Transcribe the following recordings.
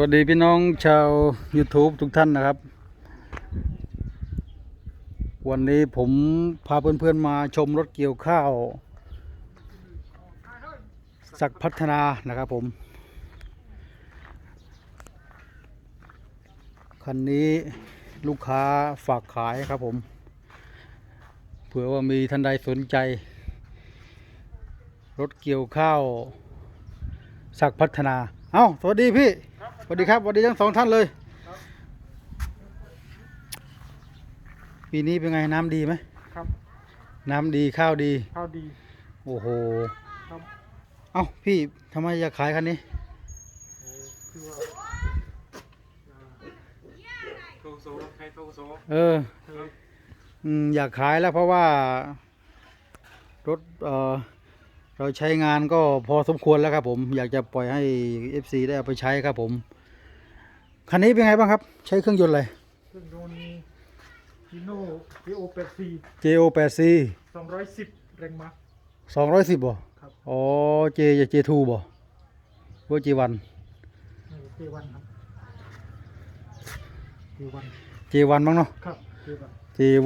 วัสดีพี่น้องชาว YouTube ทุกท่านนะครับ วันนี้ผมพาเพื่อนๆมาชมรถเกี่ยวข้าว สักพัฒนานะครับผม คันนี้ลูกค้าฝากขายครับผม เผื่อว่ามีท่านใดสนใจ รถเกี่ยวข้าว สักพัฒนา เอ้า สวัสดีพี่ สวัสดีครับสวัสดีทั้งสองท่านเลยปีนี้เป็นไงน้ำดีไหมครับน้ำดีข้าวดี ข้าวดี โอ้โหครับ เอ้าพี่ทำไมอยากขายคันนี้คือว่าโทโซใครโทโซเอออืมอยากขายแล้วเพราะว่ารถเออ เราใช้งานก็พอสมควรแล้วครับ ผมอยากจะปล่อยให้ FC ได้เอาไปใช้ครับผมคันนี้เป็นไงบ้างครับ ใช้เครื่องยนต์อะไรเครื่องยนต์ฮีโน่พีโอแปดสี่ JO 8 C สองร้อยสิบแรงม้า210บ่ครับอ๋อ J J2 บ่ว่า J1 เจวันครับเจวัน J1 มั้งเนาะครับเจ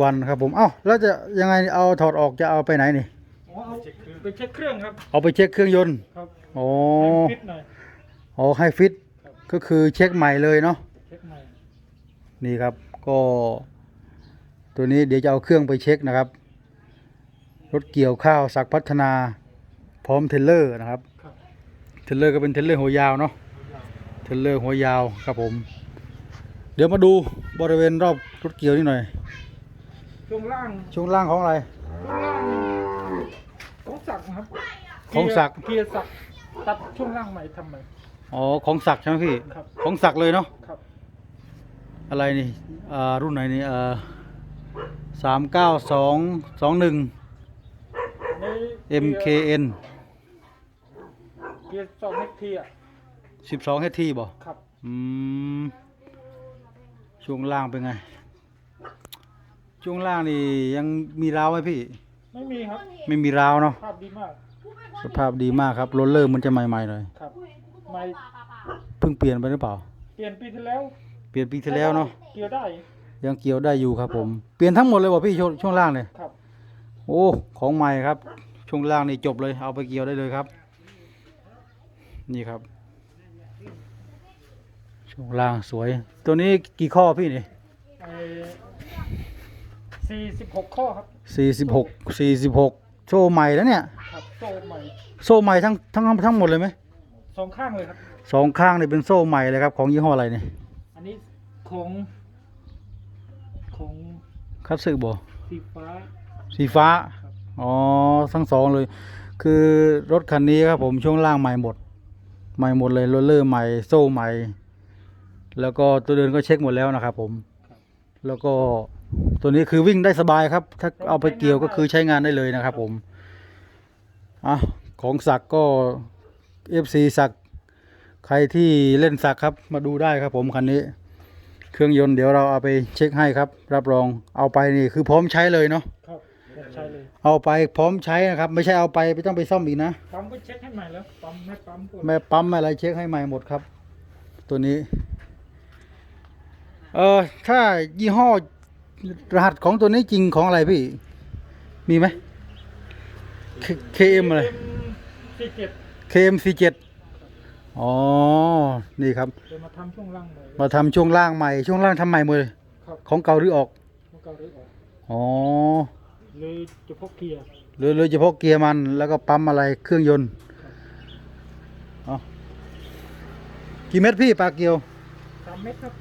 วัน J1 ครับผมเอ้าแล้วจะยังไงเอาถอดออกจะเอาไปไหนนี่อ๋อ เอาไปเช็คเครื่องครับเอาไปเช็คเครื่องยนต์ครับอ๋อให้ฟิตหน่อยอ๋อให้ฟิตครับก็คือเช็คใหม่เลยเนาะเช็คใหม่นี่ครับก็ตัวนี้เดี๋ยวจะเอาเครื่องไปเช็คนะครับ รถเกี่ยวข้าวสักพัฒนาพร้อมเทรลเลอร์นะครับครับเทรลเลอร์ก็เป็นเทรลเลอร์หัวยาวเนาะเทรลเลอร์หัวยาวครับผม เดี๋ยวมาดูบริเวณรอบรถเกี่ยวนี่หน่อยช่วงล่างช่วงล่างของอะไรช่วงล่าง ของสักดิ์นะครับของศักดิ์ เกียร์สักดิ์ตัดช่วงล่างใหม่ทำใหม่ อ๋อของศักดิ์ใช่ไหมพี่ ครับ ของศักดิ์เลยเนาะครับ อะไรนี่อ่ารุ่นไหนนี่อ่าสามเก้าสองสองหนึ่งนี่เกียร์ MKN เกียร์สองเฮกทีอะสิบสอง HT บ่ครับ อืมช่วงล่างเป็นไง ช่วงล่างนี่ยังมีราวไหมพี่ ไม่มีครับไม่มีราวเนาะภาพดีมากสภาพดีมากครับโรลเลอร์มันจะใหม่ๆหน่อยครับไม่เพิ่งเปลี่ยนไปหรือเปล่า เปลี่ยนปีที่แล้วเปลี่ยนปีที่แล้วเนาะเกี่ยวได้ ยังเกี่ยวได้อยู่ครับผมเปลี่ยนทั้งหมดเลยบ่พี่ช่วงช่วงล่างเนี่ยครับโอ้ของใหม่ครับ ช่วงล่างนี่จบเลยเอาไปเกี่ยวได้เลยครับ นี่ครับ ช่วงล่างสวย ตัวนี้กี่ข้อพี่นี่ไอ้สี่สิบหกข้อครับ สี่สิบหกสี่สิบหกโซ่ใหม่แล้วเนี่ย ครับโซ่ใหม่โซ่ใหม่ทั้งทั้งทั้งหมดเลยไหมสองข้างเลยครับ สองข้างนี่เป็นโซ่ใหม่เลยครับ ของยี่ห้ออะไรเนี่ยอันนี้ของของคัตสึบ่สีฟ้า สีฟ้า ครับ อ๋อ ทั้งสองเลย คือรถคันนี้ครับผมช่วงล่างใหม่หมด ใหม่หมดเลยโรลเลอร์ใหม่ โซ่ใหม่ แล้วก็ตัวเดินก็เช็คหมดแล้วนะครับผม แล้วก็ ตัวนี้คือวิ่งได้สบายครับ ถ้าเอาไปเกี่ยวก็คือใช้งานได้เลยนะครับ ผมอะของสักก็ FC สักใครที่เล่นสักครับ มาดูได้ครับ ผมคันนี้ เครื่องยนต์เดี๋ยวเราเอาไปเช็คให้ครับ รับรองเอาไปนี่คือพร้อมใช้เลยเนาะครับใช่เลยเอาไปพร้อมใช้นะครับ ไม่ใช่เอาไปไม่ต้องไปซ่อมอีกนะปั๊มก็เช็คให้ใหม่แล้วปั๊มไม่ปั๊มก็แม่ปั๊มแม่อะไรเช็คให้ใหม่หมดครับ ตัวนี้ เออถ้ายี่ห้อ รหัสของตัวนี้จริงของอะไรพี่ มีไหม K- KM อะไรสี่เจ็ด KM 4 7อ๋อ นี่ครับเดี๋ยวมาทำช่วงล่างใหม่มาทำช่วงล่างใหม่ ช่วงล่างทำใหม่หมดเลยครับของเก่าหรือออกมันก็เลยออก อ๋อเลยจะพกเกียร์หรือหรือเฉพาะเกียร์มัน แล้วก็ปั๊มอะไรเครื่องยนต์เอากี่เม็ดพี่ปลาเกียวสามเมตรครับ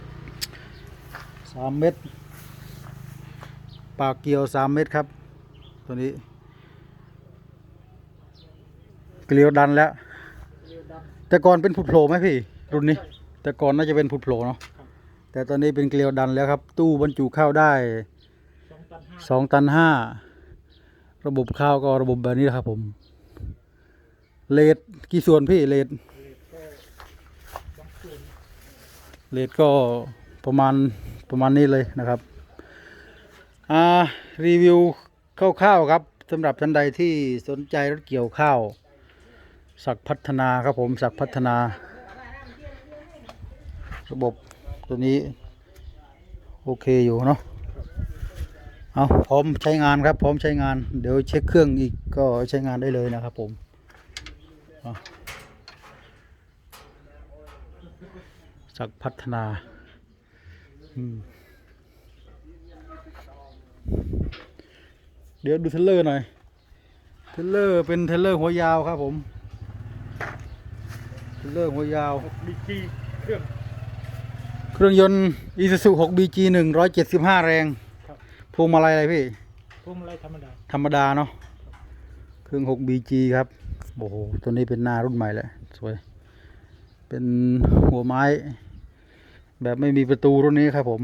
สามเม็ด ปลาเกียวสามเม็ดครับ ตัวนี้ เกลียวดันแล้วเรียวดแต่ก่อนเป็นผุดโผล่ไหมพี่ รุ่นนี้ แต่ก่อนน่าจะเป็นผุดโผล่เนาะครับแต่ตอนนี้เป็นเกลียวดันแล้วครับ ตู้บรรจุข้าวได้ำสองตันห้าสองตันห้าระบบข้าวก็ระบบแบบนี้แหละครับผม เลดกี่ส่วนพี่เลดเลทก็สองส่วนเลทก็ประมาณประมาณนี้เลยนะครับ อ่ารีวิวคร่าวๆครับสำหรับท่านใดที่สนใจรถเกี่ยวข้าว สักพัฒนาครับผมสักพัฒนา ระบบตัวนี้ โอเคอยู่เนาะเอาพร้อมใช้งานครับ พร้อมใช้งาน เดี๋ยวเช็คเครื่องอีกก็ใช้งานได้เลยนะครับผมสักพัฒนา อืม ดี๋ยวดูเทรลเลอร์หน่อย เทรลเลอร์เป็นเทรลเลอร์หัวยาวครับผม เทรลเลอร์หัวยาวบีจีเครื่อง เครื่องยนต์ Isuzu 6 BG 175 แรงครับ พวงมาลัยอะไรพี่ พวงมาลัยธรรมดาธรรมดาเนาะ เครื่อง 6 BG ครับ โอ้โห ตัวนี้เป็นหน้ารุ่นใหม่แหละ สวย เป็นหัวไม้ แบบไม่มีประตูรุ่นนี้ครับผม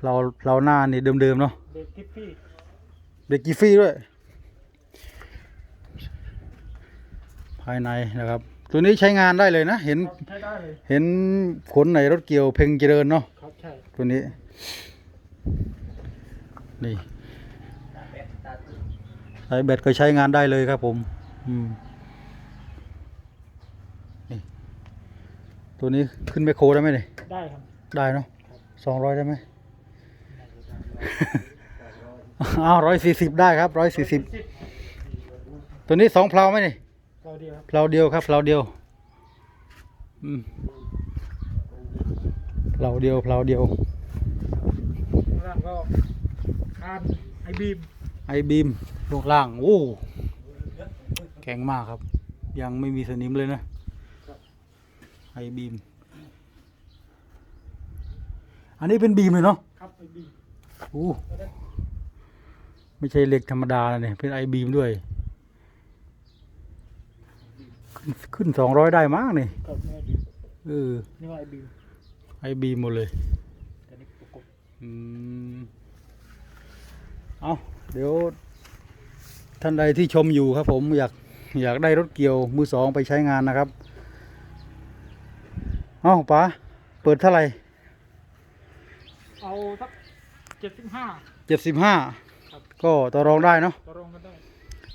เพลาเพลาหน้านี่เดิมๆเนาะเบรกทิปปี้เบรกกีฟรี่ด้วย ภายในนะครับ ตัวนี้ใช้งานได้เลยนะ เห็นครับใช้ได้เลยเห็นขนในรถเกี่ยวเพ่งเจริญเนาะครับใช่ตัวนี้ นี่ใช้แบตก็ใช้งานได้เลยครับผมอืมนี่ตัวนี้ขึ้นไมคโครได้ไหมเนี่ยได้ครับ ได้เนาะสองร้อยได้ไหม อ้าวร้อยสี่สิบได้ครับร้อยสี่สิบสิบตัวนี้สองเพลาไหมนี่เราเดียวครับเพลาเดียวครับเพลาเดียวอืมเพลาเดียวเพลาเดียวข้างล่างก็คานไอบีมไอบีมลงล่างโอ้แข็งมากครับ ยังไม่มีสนิมเลยนะไอบีม อันนี้เป็นบีมเลยเนาะครับไอบีมโอ้ไม่ใช่เหล็กธรรมดานะเนี่ยเป็นไอบีมด้วย ขึ้นขึ้นสองร้อยได้มากนี่กับนี่ไอบีมเออนี่ว่าไอบีมไอบีมหมดเลยแต่นี่ประกบอืมเอาเดี๋ยว ท่านใดที่ชมอยู่ครับ ผมอยากอยากได้รถเกี่ยวมือสองไปใช้งานนะครับเอาป๋าเปิดเท่าไหร่เอาสัก เจ็ดสิบห้าเจ็ดสิบห้าครับก็ต่อรองได้เนาะต่อรองกันได้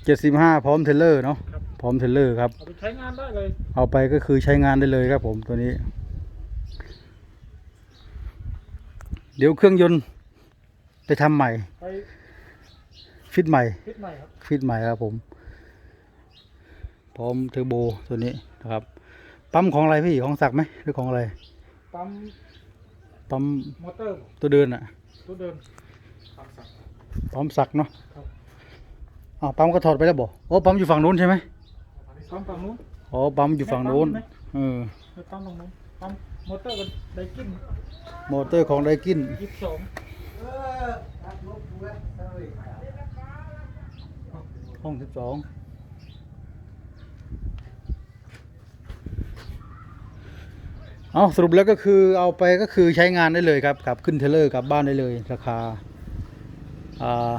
เจ็ดสิบห้าพร้อมเทรลเลอร์เนาะครับพร้อมเทรลเลอร์ครับเอาไปใช้งานได้เลย เอาไปก็คือใช้งานได้เลยครับผมตัวนี้ เดี๋ยวเครื่องยนต์ไปทำใหม่ไปฟิตใหม่ฟิตใหม่ครับฟิตใหม่ครับผม พร้อมเทอร์โบตัวนี้นะครับ ปั๊มของอะไรพี่ของสักดิ์ไหมหรือของอะไร ปั๊ม ปั๊ม มอเตอร์ ตัวเดินอะ ตัวเดินปั๊มสักปั๊มสักดิ์เนาะครับ อ๋อปั๊มก็ถอดไปแล้วบอกโอ้ปั๊มอยู่ฝั่งนู้นใช่ไหมปั๊มฝั่งนู้นอ๋อปั๊มอยู่ฝั่งนู้นไม่ปั๊มเออไม่ปั๊มตรงนู้นปั๊มมอเตอร์กันไดกินมอเตอร์ของไดกินยี่สิบสองห้องสิบสอง เอาสรุปแล้วก็คือเอาไปก็คือใช้งานได้เลยครับขับขึ้นเทเลอร์กลับบ้านได้เลย ราคาอ่า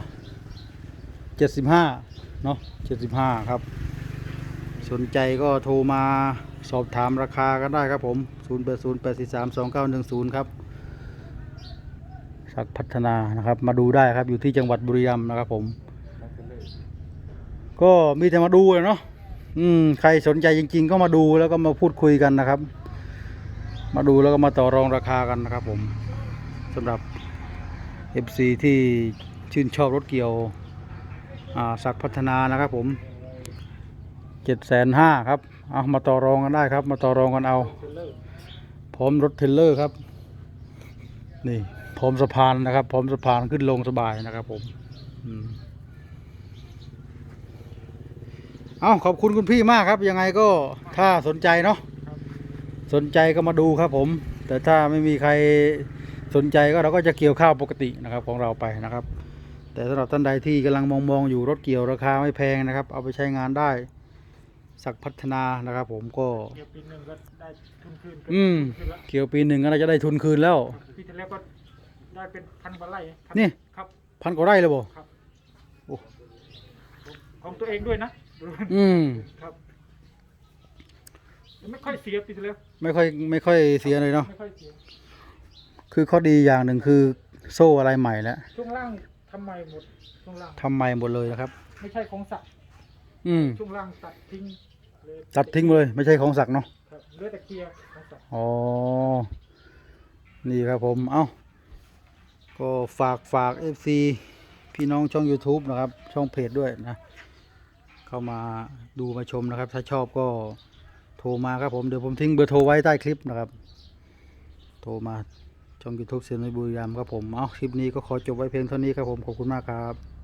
เจ็ดสิบห้าเนาะเจ็ดสิบห้าครับ สนใจก็โทรมาสอบถามราคากันได้ครับผม0 8 0 8 4 3 2 9 1 0ครับสักพัฒนานะครับมาดูได้ครับอยู่ที่จังหวัดบุรีรัมย์นะครับผม ก็มีแต่มาดูเลยเนาะอืมใครสนใจจริง ๆ ก็มาดูแล้วก็มาพูดคุยกันนะครับ มาดูแล้วก็มาต่อรองราคากันนะครับผมสำหรับ FC ที่ชื่นชอบรถเกี่ยวสักพัฒนานะครับผมเจ็ดแสนห้าครับ เอามาต่อรองกันได้ครับ มาต่อรองกันเอา พร้อมรถเทรลเลอร์ครับ นี่พร้อมสะพานนะครับ พร้อมสะพานขึ้นลงสบายนะครับผมเอาขอบคุณคุณพี่มากครับ ยังไงก็ถ้าสนใจเนาะ สนใจก็มาดูครับผม แต่ถ้าไม่มีใครสนใจก็เราก็จะเกี่ยวข้าวปกตินะครับของเราไปนะครับ แต่สำหรับท่านใดที่กำลังมองมองๆอยู่รถเกี่ยวราคาไม่แพงนะครับ เอาไปใช้งานได้สักพัฒนานะครับ ผมก็เดี๋ยวปีหนึ่งก็ได้ทุนคืนอืมคืนละเกี่ยวปีหนึ่งก็น่าจะได้ทุนคืนแล้วปีที่แล้วก็ได้เป็นพันกว่าไร่พันี่ครับพันกว่าไร่เลยบ่ครับโอ้ของตัวเองด้วยนะอืมครับ ไม่ค่อยเสียปีที่แล้วไม่ค่อยไม่ค่อยเสียเลยเนาะไม่ค่อยเสียคือข้อดีอย่างหนึ่งคือโซ่อะไรใหม่แล้วช่วงล่างทำไมหมดช่วงล่างทำใหม่หมดเลยนะครับ ไม่ใช่ของสักออืมช่วงล่างตัดทิ้งเลยตัดทิ้งไปเลย ไม่ใช่ของศักดิ์เนาะครับเหลือแต่เกียร์ของสัตว์อ๋อนี่ครับผมเอ้าก็ฝากฝาก FC พี่น้องช่อง YouTube นะครับ ช่องเพจด้วยนะ เข้ามาดูมาชมนะครับ ถ้าชอบก็โท รมาครับผมเดี๋ยวผมทิ้งเบอร์โทรไว้ใต้คลิปนะครับ โทรมาช่องยูทูบเซียนในบุรีรัมย์ครับผม เอาคลิปนี้ก็ขอจบไว้เพียงเท่านี้ครับผม ขอบคุณมากครับ